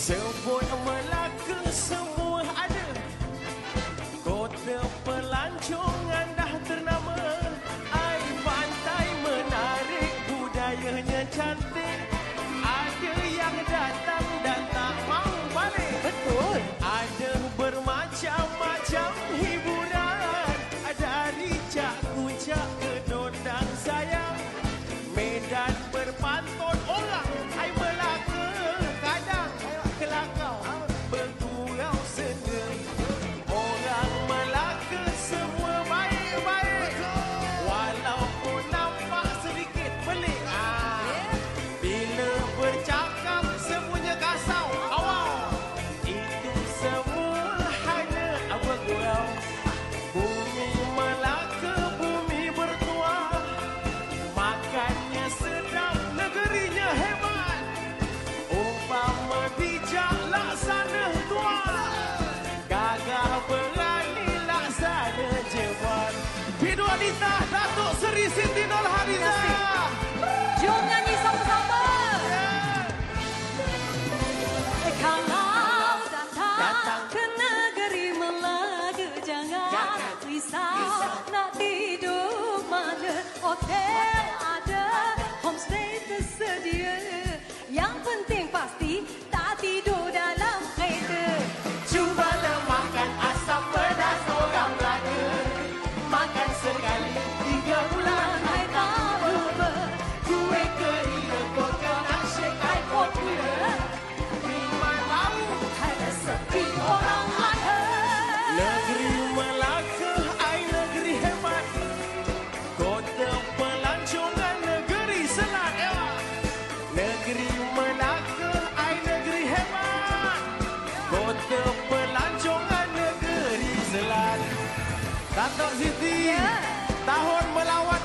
Sebut Melaka semua ada. Kota pelancongan dah ternama. Air pantai menarik Budayanya cantik. Ada yang datang dan tak mau balik. Betul. Ada bermacam-macam hiburan. Dari cak-kucak ke dondang sayang. Medan berpantun Pidu Anita Datuk Seri Siti Nurhaliza Jom nyanyi sama-sama. Kalau datang, Datang. ke negeri Melaka jangan, Jangan risau, risau. nak tidur mana hotel Tok Siti yeah. Tahun melawan